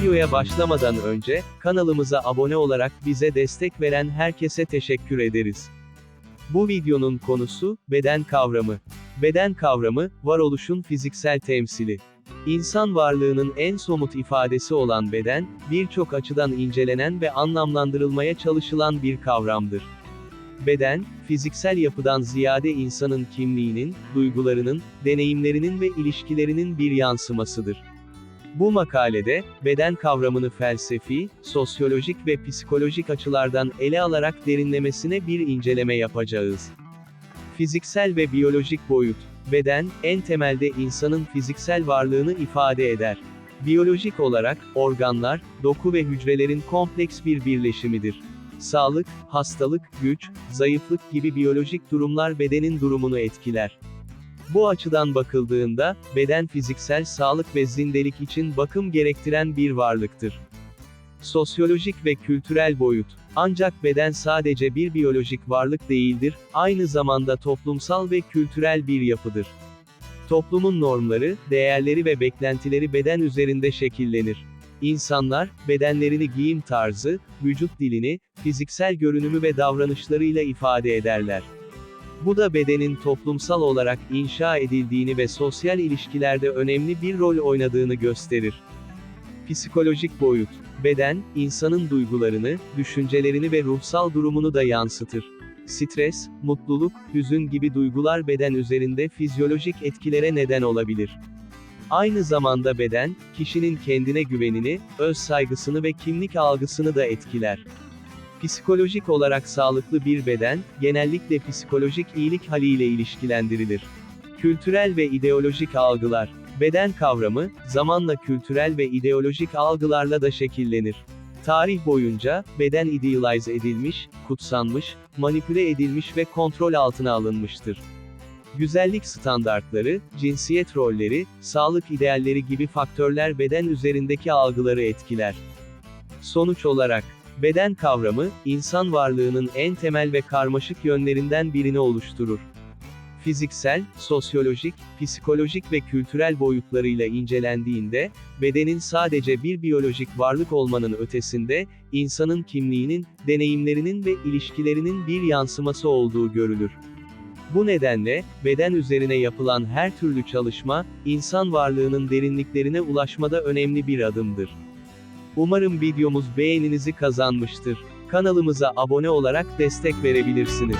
Videoya başlamadan önce, kanalımıza abone olarak bize destek veren herkese teşekkür ederiz. Bu videonun konusu, beden kavramı. Beden kavramı, varoluşun fiziksel temsili. İnsan varlığının en somut ifadesi olan beden, birçok açıdan incelenen ve anlamlandırılmaya çalışılan bir kavramdır. Beden, fiziksel yapıdan ziyade insanın kimliğinin, duygularının, deneyimlerinin ve ilişkilerinin bir yansımasıdır. Bu makalede, beden kavramını felsefi, sosyolojik ve psikolojik açılardan ele alarak derinlemesine bir inceleme yapacağız. Fiziksel ve biyolojik boyut. Beden, en temelde insanın fiziksel varlığını ifade eder. Biyolojik olarak, organlar, doku ve hücrelerin kompleks bir birleşimidir. Sağlık, hastalık, güç, zayıflık gibi biyolojik durumlar bedenin durumunu etkiler. Bu açıdan bakıldığında, beden fiziksel sağlık ve zindelik için bakım gerektiren bir varlıktır. Sosyolojik ve kültürel boyut. Ancak beden sadece bir biyolojik varlık değildir, aynı zamanda toplumsal ve kültürel bir yapıdır. Toplumun normları, değerleri ve beklentileri beden üzerinde şekillenir. İnsanlar, bedenlerini giyim tarzı, vücut dilini, fiziksel görünümü ve davranışlarıyla ifade ederler. Bu da bedenin toplumsal olarak inşa edildiğini ve sosyal ilişkilerde önemli bir rol oynadığını gösterir. Psikolojik boyut. Beden, insanın duygularını, düşüncelerini ve ruhsal durumunu da yansıtır. Stres, mutluluk, hüzün gibi duygular beden üzerinde fizyolojik etkilere neden olabilir. Aynı zamanda beden, kişinin kendine güvenini, öz saygısını ve kimlik algısını da etkiler. Psikolojik olarak sağlıklı bir beden, genellikle psikolojik iyilik haliyle ilişkilendirilir. Kültürel ve ideolojik algılar. Beden kavramı, zamanla kültürel ve ideolojik algılarla da şekillenir. Tarih boyunca, beden idealize edilmiş, kutsanmış, manipüle edilmiş ve kontrol altına alınmıştır. Güzellik standartları, cinsiyet rolleri, sağlık idealleri gibi faktörler beden üzerindeki algıları etkiler. Sonuç olarak, beden kavramı, insan varlığının en temel ve karmaşık yönlerinden birini oluşturur. Fiziksel, sosyolojik, psikolojik ve kültürel boyutlarıyla incelendiğinde, bedenin sadece bir biyolojik varlık olmanın ötesinde, insanın kimliğinin, deneyimlerinin ve ilişkilerinin bir yansıması olduğu görülür. Bu nedenle, beden üzerine yapılan her türlü çalışma, insan varlığının derinliklerine ulaşmada önemli bir adımdır. Umarım videomuz beğeninizi kazanmıştır. Kanalımıza abone olarak destek verebilirsiniz.